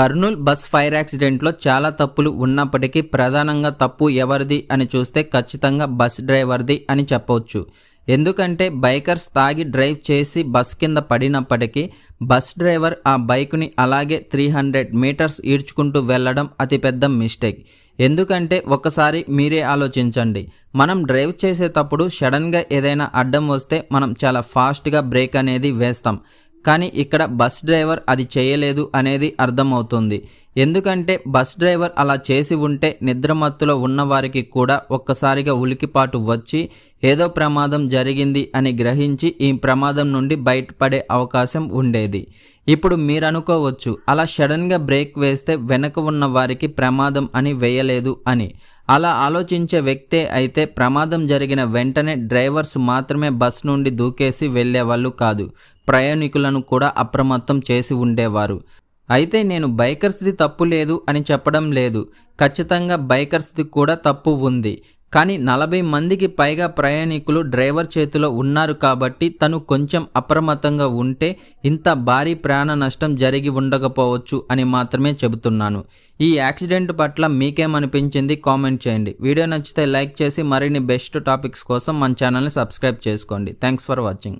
Kurnool bus fire యాక్సిడెంట్లో చాలా తప్పులు ఉన్నప్పటికీ ప్రధానంగా తప్పు ఎవరిది అని చూస్తే ఖచ్చితంగా బస్ డ్రైవర్ది అని చెప్పవచ్చు. ఎందుకంటే బైకర్స్ తాగి డ్రైవ్ చేసి బస్ కింద పడినప్పటికీ బస్ డ్రైవర్ ఆ బైక్ని అలాగే త్రీ హండ్రెడ్ మీటర్స్ ఈడ్చుకుంటూ వెళ్ళడం అతిపెద్ద మిస్టేక్. ఎందుకంటే ఒకసారి మీరే ఆలోచించండి. మనం డ్రైవ్ చేసేటప్పుడు సడన్గా ఏదైనా అడ్డం వస్తే మనం చాలా ఫాస్ట్గా బ్రేక్ అనేది వేస్తాం. కానీ ఇక్కడ బస్ డ్రైవర్ అది చేయలేదు అనేది అర్థమవుతుంది. ఎందుకంటే బస్ డ్రైవర్ అలా చేసి ఉంటే నిద్రమత్తులో ఉన్నవారికి కూడా ఒక్కసారిగా ఉలికిపాటు వచ్చి ఏదో ప్రమాదం జరిగింది అని గ్రహించి ఈ ప్రమాదం నుండి బయటపడే అవకాశం ఉండేది. ఇప్పుడు మీరు అనుకోవచ్చు అలా సడన్గా బ్రేక్ వేస్తే వెనక ఉన్న వారికి ప్రమాదం అని వేయలేదు అని. అలా ఆలోచించే వ్యక్తే అయితే ప్రమాదం జరిగిన వెంటనే డ్రైవర్స్ మాత్రమే బస్ నుండి దూకేసి వెళ్ళేవాళ్ళు కాదు. ప్రయాణికులను కూడా అప్రమత్తం చేసి ఉండేవారు. అయితే నేను బైకర్స్ది తప్పు లేదు అని చెప్పడం లేదు. ఖచ్చితంగా బైకర్స్ది కూడా తప్పు ఉంది. కానీ నలభై మందికి పైగా ప్రయాణికులు డ్రైవర్ చేతిలో ఉన్నారు కాబట్టి తను కొంచెం అప్రమత్తంగా ఉంటే ఇంత భారీ ప్రాణ నష్టం జరిగి ఉండకపోవచ్చు అని మాత్రమే చెబుతున్నాను. ఈ యాక్సిడెంట్ పట్ల మీకేమనిపించింది కామెంట్ చేయండి. వీడియో నచ్చితే లైక్ చేసి మరిన్ని బెస్ట్ టాపిక్స్ కోసం మన ఛానల్ని సబ్స్క్రైబ్ చేసుకోండి. Thanks for watching.